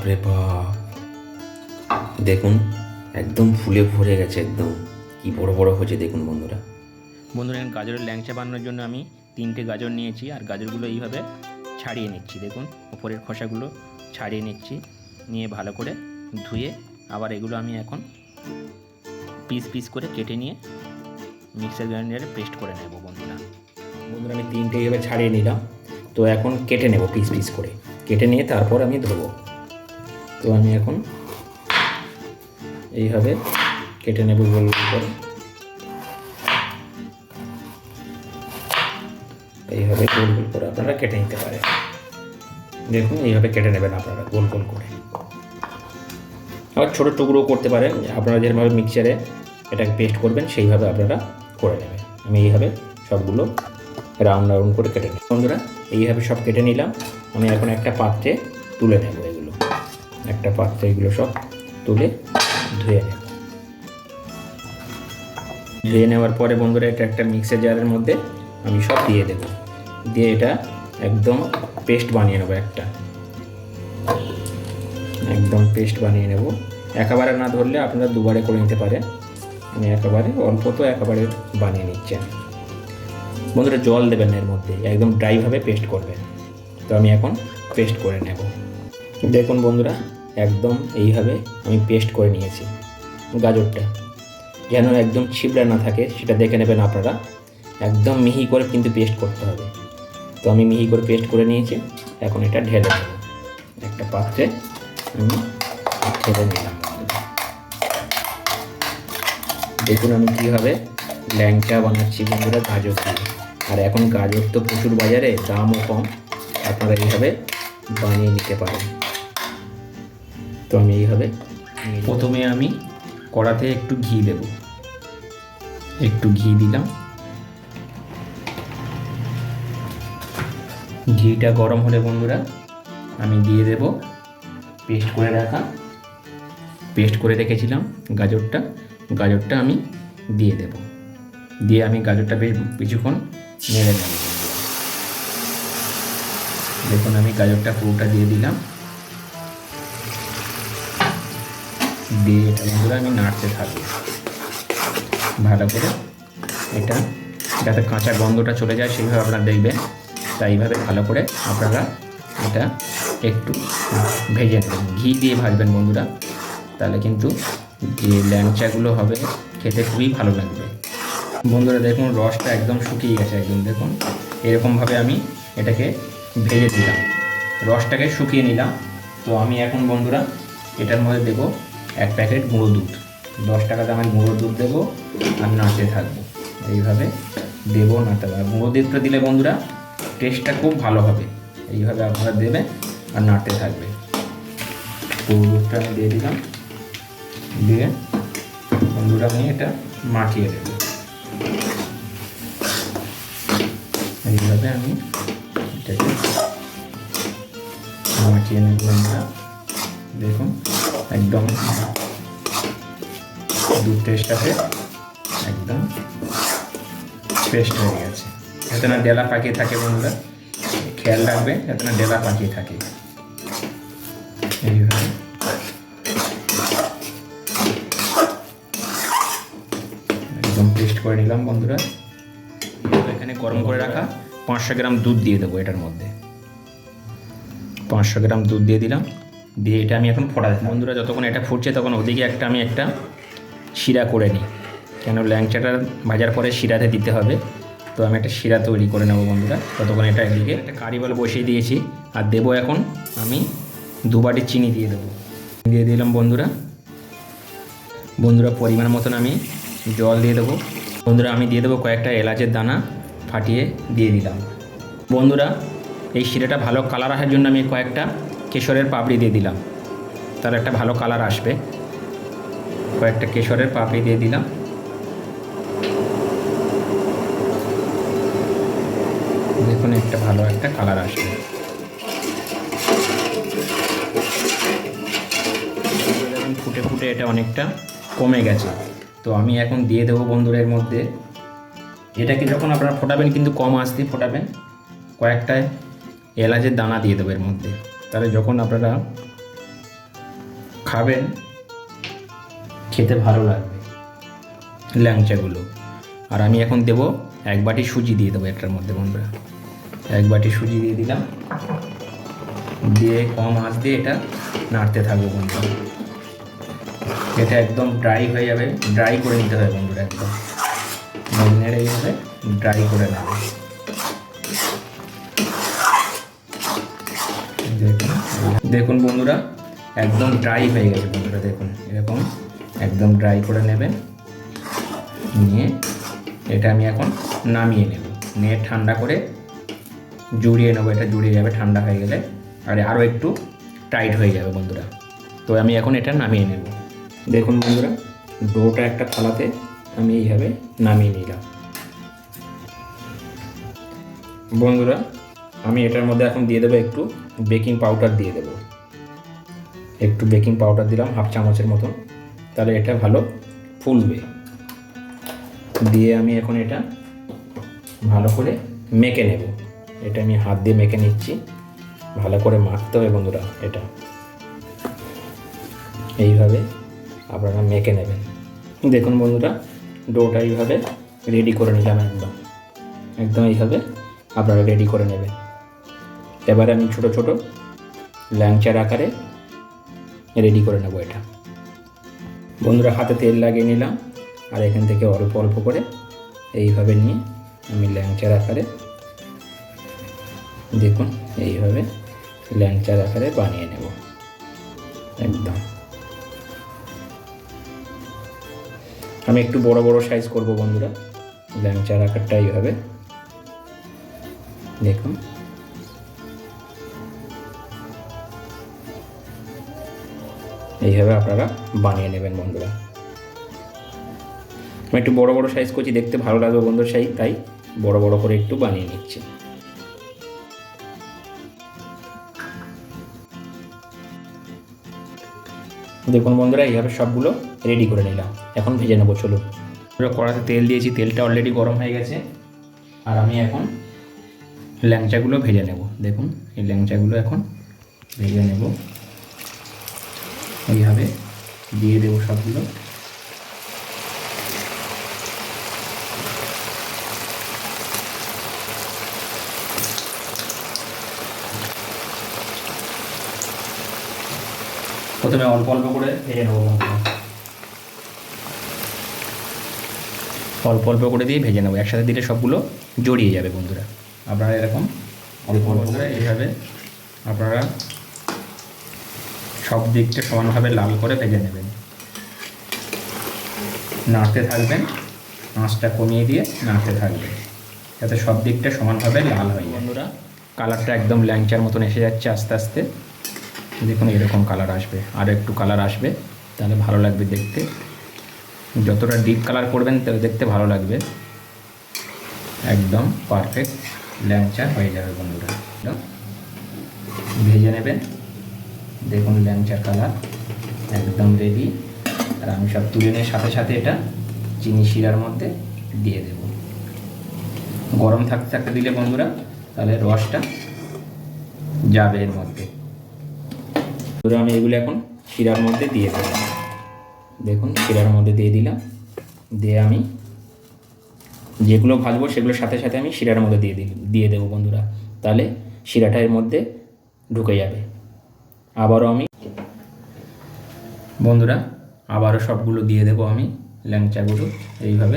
বাপরে বাপ। দেখুন একদম ফুলে ভরে গেছে একদম। কি বড় বড় হয়েছে দেখুন বন্ধুরা। বন্ধুরা এখন গাজরের ল্যাংচা বানানোর জন্য আমি তিনটে গাজর নিয়েছি আর গাজরগুলো এইভাবে ছাড়িয়ে নিচ্ছি। দেখুন ওপরের খোসাগুলো ছাড়িয়ে নিচ্ছি নিয়ে ভালো করে ধুয়ে আবার এগুলো আমি এখন পিস পিস করে কেটে নিয়ে মিক্সার গ্রাইন্ডারে পেস্ট করে নেব বন্ধুরা। বন্ধুরা আমি তিনটে এইভাবে ছাড়িয়ে নিলাম। তো এখন কেটে নেব পিস পিস করে। কেটে নিয়ে তারপর আমি ধোবো। তো আমি এখন এইভাবে কেটে নেব গোল করে। এইভাবে গোল গোল করে আপনারা কেটে নিতে পারেন। দেখুন, এইভাবে কেটে নেবেন আপনারা গোল গোল করে। আবার ছোটো টুকরো করতে পারেন। আপনারা যেভাবে মিক্সচারে এটাকে পেস্ট করবেন, সেইভাবে আপনারা করে নেবেন। আমি এইভাবে সবগুলো রাউন্ড রাউন্ড করে কেটে নেব বন্ধুরা, এইভাবে সব কেটে নিলাম। আমি এখন একটা পাত্রে তুলে নেব একটা পাত্রে এগুলো সব তুলে ধুয়ে নেব। ধুয়ে নেওয়ার পরে বন্ধুরা, এটা একটা মিক্সার জারের মধ্যে আমি সব দিয়ে দেবো। দিয়ে এটা একদম পেস্ট বানিয়ে নেব একটা। একদম পেস্ট বানিয়ে নেব। একেবারে না ধরলে আপনারা দুবারে করে নিতে পারেন। আমি একেবারে অল্প তো একেবারে বানিয়ে নিচ্ছি আমি বন্ধুরা, জল দেবেন এর মধ্যে, একদম ড্রাইভাবে পেস্ট করবেন। তো আমি এখন পেস্ট করে নেব। দেখুন বন্ধুরা একদম এইভাবে আমি পেস্ট করে নিয়েছি গাজরটা। যেন একদম ছিবড়া না থাকে, সেটা দেখে নেবেন আপনারা। একদম মিহি করে কিন্তু পেস্ট করতে হবে। তো আমি মিহি করে পেস্ট করে নিয়েছি, এখন এটা ঢেলে নেব একটা পাত্রে আমি ঢেলে নিলাম। দেখুন আমি কীভাবে ল্যাংচা বানাচ্ছি বন্ধুরা, গাজর দিয়ে। আর এখন গাজর তো প্রচুর বাজারে, দামও কম। আপনারা এইভাবে বানিয়ে নিতে পারেন। তো আমি এইভাবে প্রথমে আমি কড়াতে একটু ঘি দেব। একটু ঘি দিলাম। ঘিটা গরম হলে বন্ধুরা, আমি দিয়ে দেব পেস্ট করে রাখা। পেস্ট করে রেখেছিলাম গাজরটা। গাজরটা আমি দিয়ে দেব। দিয়ে আমি গাজরটা বেশ কিছুক্ষণ নেড়ে নেব। দেখুন আমি গাজরটা পুরোটা দিয়ে দিলাম। দিয়ে এটা বন্ধুরা আমি নাড়তে থাকব ভালো করে এটা যাতে কাঁচা গন্ধটা চলে যায় সেইভাবে আপনারা দেখবেন। তাই এইভাবে ভালো করে আপনারা এটা একটু ভেজে নেবেন। ঘি দিয়ে ভাজবেন বন্ধুরা। তাহলে কিন্তু যে ল্যাংচাগুলো হবে, খেতে খুবই ভালো লাগবে। বন্ধুরা দেখুন, রসটা একদম শুকিয়ে গেছে একদম, দেখুন। এরকমভাবে আমি এটাকে ভেজে দিলাম রসটাকে শুকিয়ে নিলাম। তো আমি এখন বন্ধুরা এটার মধ্যে দেবো এক প্যাকেট গুঁড়ো দুধ। দশ টাকা দামের গুঁড়ো দুধ দেবো আর নাড়তে থাকব। এইভাবে দেবো নাড়তে পারব গুঁড়ো দুধটা দিলে বন্ধুরা টেস্টটা খুব ভালো হবে। এইভাবে আপনারা দেবে আর নাড়তে থাকবে। গুঁড়ো দুধটা আমি দিয়ে দিলাম। দিয়ে বন্ধুরা আমি এটা মাখিয়ে দেবো। এইভাবে আমি এটাকে মাখিয়ে নেব আমরা দেখুন। একদম দুধ টেস্টটাতে একদম পেস্ট হয়ে গেছে। যাতে না ডেলা পাকিয়ে থাকে বন্ধুরা, খেয়াল রাখবে যাতে না ডেলা পাকিয়ে থাকে। এইভাবে। একদম পেস্ট করে নিলাম বন্ধুরা। এখানে গরম করে রাখা পাঁচশো গ্রাম দুধ দিয়ে দেবো এটার মধ্যে। পাঁচশো গ্রাম দুধ দিয়ে দিলাম। দিয়ে এটা আমি এখন ফোটা দিলাম বন্ধুরা, যতক্ষণ এটা ফুটছে, তখন ওদিকে একটা আমি একটা শিরা করে নিই। কেন ল্যাংচাটা ভাজার পরে শিরাতে দিতে হবে। তো আমি একটা শিরা তৈরি করে নেব বন্ধুরা। ততক্ষণ এটা এদিকে একটা কারিবল বসিয়ে দিয়েছি। আর দেবো এখন আমি দু বাটি চিনি দিয়ে দেবো। দিয়ে দিলাম বন্ধুরা। বন্ধুরা, পরিমাণ মতন আমি জল দিয়ে দেবো। বন্ধুরা, আমি দিয়ে দেবো কয়েকটা এলাচের দানা ফাটিয়ে দিয়ে দিলাম। বন্ধুরা, এই শিরাটা ভালো কালার আসার জন্য আমি কয়েকটা কেশরের পাপড়ি দিয়ে দিলাম। তার একটা ভালো কালার আসবে। কয়েকটা কেশরের পাপড়ি দিয়ে দিলাম। দেখুন, একটা ভালো একটা কালার আসবে। ফুটে ফুটে এটা অনেকটা কমে গেছে। তো আমি এখন দিয়ে দেবো বন্ধুরা এর মধ্যে। এটাকে যখন আপনারা ফোটাবেন, কিন্তু কম আসতে ফোটাবেন, কয়েকটা এলাচের দানা দিয়ে দেবো এর মধ্যে। তাহলে যখন আপনারা খাবেন, খেতে ভালো লাগবে ল্যাংচাগুলো। আর আমি এখন দেবো এক বাটি সুজি দিয়ে দেবো একটার মধ্যে বন্ধুরা। এক বাটি সুজি দিয়ে দিলাম। দিয়ে কম আঁচ দিয়ে এটা নাড়তে থাকব বন্ধুরা। এটা একদম ড্রাই হয়ে যাবে। ড্রাই করে নিতে হবে বন্ধুরা একদম। মরিনের এইভাবে ড্রাই করে নেবে। দেখুন বন্ধুরা, একদম ড্রাই হয়ে গেছে বন্ধুরা, দেখুন, এরকম একদম ড্রাই করে নেবেন নিয়ে এটা আমি এখন নামিয়ে নেব। নিয়ে ঠান্ডা করে জুড়িয়ে নেব, এটা জুড়িয়ে যাবে, ঠান্ডা হয়ে গেলে। আর আরও একটু টাইট হয়ে যাবে বন্ধুরা। তো আমি এখন এটা নামিয়ে নেব। দেখুন বন্ধুরা, ডোটা একটা থালাতে আমি এইভাবে নামিয়ে নিলাম। বন্ধুরা, আমি এটার মধ্যে এখন দিয়ে দেবো একটু বেকিং পাউডার দিয়ে দেবো। একটু বেকিং পাউডার দিলাম, হাফ চামচের মতন। তাহলে এটা ভালো ফুলবে। দিয়ে আমি এখন এটা ভালো করে মেখে নেব। এটা আমি হাত দিয়ে মেখে নিচ্ছি। ভালো করে মাখতে হবে বন্ধুরা এটা। এইভাবে আপনারা মেখে নেবেন। দেখুন বন্ধুরা, ডোটা এইভাবে রেডি করে নিলাম একদম। একদম এইভাবে আপনারা রেডি করে নেবেন। এবার আমি ছোট ছোট ল্যাংচার আকারে রেডি করে নেব এটা। বন্ধুরা হাতে তেল লাগিয়ে নিলাম, আর এখান থেকে অল্প অল্প করে এইভাবে নিয়ে আমি ল্যাংচার আকারে, দেখুন, এইভাবে ল্যাংচার আকারে বানিয়ে নেব। একদম। আমি একটু বড় বড় সাইজ করব বন্ধুরা, ল্যাংচার আকারটা এইভাবে, দেখুন। এইভাবে আপনারা বানিয়ে নেবেন বন্ধুরা। আমি একটু বড় বড় সাইজ করছি, দেখতে ভালো লাগবে বন্ধুর সাইজ তাই বড় বড় করে একটু বানিয়ে নিচ্ছি। দেখুন বন্ধুরা, এইভাবে সবগুলো রেডি করে নিলাম। এখন ভেজে নেব আমরা কড়াতে তেল দিয়েছি, তেলটা অলরেডি গরম হয়ে গেছে। আর আমি এখন ল্যাংচাগুলো ভেজে নেব। দেখুন, এই ল্যাংচাগুলো এখন ভেজে নেব। এইভাবে দিয়ে দেবো সবগুলো। প্রথমে অল্প অল্প করে ভেজে নেব অল্প অল্প করে দিয়ে ভেজে নেব। একসাথে দিলে সবগুলো জড়িয়ে যাবে বন্ধুরা। আপনারা এরকম অল্প অল্প করে এইভাবে আপনারা সব দিকটা সমানভাবে লাল করে ভেজে নেবেন। নাড়তে থাকবেন, আঁচটা কমিয়ে দিয়ে নাড়তে থাকবেন, যাতে সব দিকটা সমানভাবে লাল হয়ে বন্ধুরা, কালারটা একদম ল্যাংচার মতন এসে যাচ্ছে আস্তে আস্তে। দেখুন, এরকম কালার আসবে। আর একটু কালার আসবে, তাহলে ভালো লাগবে দেখতে। যতটা ডিপ কালার করবেন দেখতে ভালো লাগবে। একদম পারফেক্ট ল্যাংচা হয়ে যাবে বন্ধুরা। ভেজে নেবেন। দেখুন ল্যাংচার কালার, একদম রেডি। আর আমি সব তুলে নিয়ে সাথে সাথে এটা চিনি শিরার মধ্যে দিয়ে দেব। গরম থাকতে থাকতে দিলে বন্ধুরা, তাহলে রসটা যাবে এর মধ্যে। ধরো আমি এগুলো এখন শিরার মধ্যে দিয়ে দেবো। দেখুন, শিরার মধ্যে দিয়ে দিলাম। দিয়ে আমি যেগুলো ভাজবো সেগুলোর সাথে সাথে আমি শিরার মধ্যে দিয়ে দিই দিয়ে দেবো বন্ধুরা। তাহলে শিরাটা এর মধ্যে ঢুকে যাবে। আবারও আমি। বন্ধুরা, আবারও সবগুলো দিয়ে দেবো আমি ল্যাংচাগুলো এইভাবে।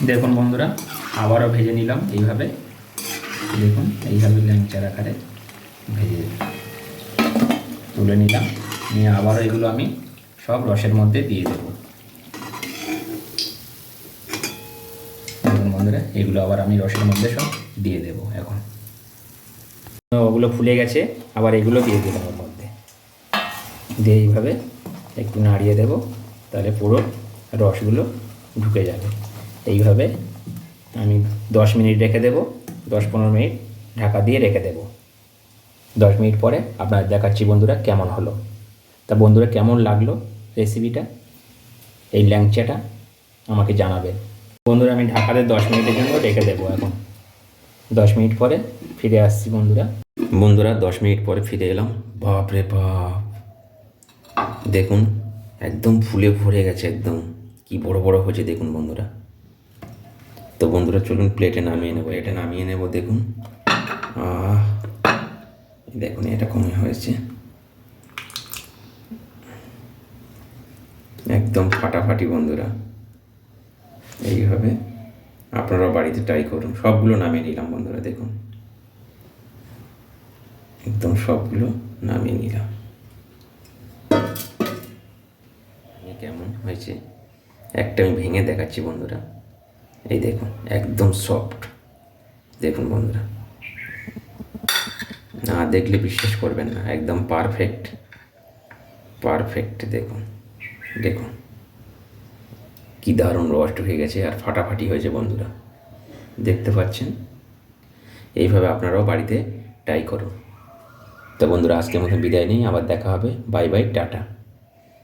দেখুন বন্ধুরা, আবারও ভেজে নিলাম এইভাবে। দেখুন, এইভাবে ল্যাংচার আকারে ভেজে তুলে নিলাম। নিয়ে আবারও এগুলো আমি সব রসের মধ্যে দিয়ে দেবো। বন্ধুরা, এগুলো আবার আমি রসের মধ্যে সব দিয়ে দেবো এখন। ওগুলো ফুলে গেছে, আবার এগুলো দিয়ে দিলাম ওর মধ্যে। দিয়ে এইভাবে একটু নাড়িয়ে দেবো, তাহলে পুরো রসগুলো ঢুকে যাবে। এইভাবে আমি দশ মিনিট রেখে দেবো, দশ পনেরো মিনিট ঢাকা দিয়ে রেখে দেবো। দশ মিনিট পরে আপনার দেখাচ্ছি বন্ধুরা কেমন হলো। তা বন্ধুরা কেমন লাগল রেসিপিটা এই ল্যাংচাটা আমাকে জানাবেন। বন্ধুরা, আমি ঢাকাতে দশ মিনিটের জন্য রেখে দেবো এখন। দশ মিনিট পরে ফিরে আসছি বন্ধুরা। বন্ধুরা, দশ মিনিট পরে ফিরে এলাম। বাপ রে বাপ! দেখুন, একদম ফুলে ভরে গেছে একদম। কি বড় বড় হয়েছে দেখুন বন্ধুরা। তো বন্ধুরা, চলুন প্লেটে নামিয়ে নেব এটা নামিয়ে নেব, দেখুন। দেখুন, এটা কমে হয়েছে। একদম ফাটাফাটি বন্ধুরা। এইভাবে আপনারাও বাড়িতে ট্রাই করুন। সবগুলো নামিয়ে নিলাম বন্ধুরা, দেখুন। একদম সবগুলো নামিয়ে নিলাম। কেমন হয়েছে? একটা আমি ভেঙে দেখাচ্ছি বন্ধুরা। এই দেখুন, একদম সফট দেখুন বন্ধুরা। না দেখলে বিশ্বাস করবেন না, একদম পারফেক্ট পারফেক্ট দেখুন। দেখুন, কী দারুণ রস হয়ে গেছে আর ফাটাফাটি হয়েছে বন্ধুরা। দেখতে পাচ্ছেন? এইভাবে আপনারাও বাড়িতে ট্রাই করুন। তো বন্ধুরা, আজকের মতো বিদায় নেই, আবার দেখা হবে। Bye bye tata.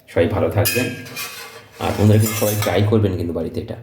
সবাই ভালো থাকবেন। আর বন্ধুরা, কিন্তু সবাই ট্রাই করবেন কিন্তু বাড়িতে এটা।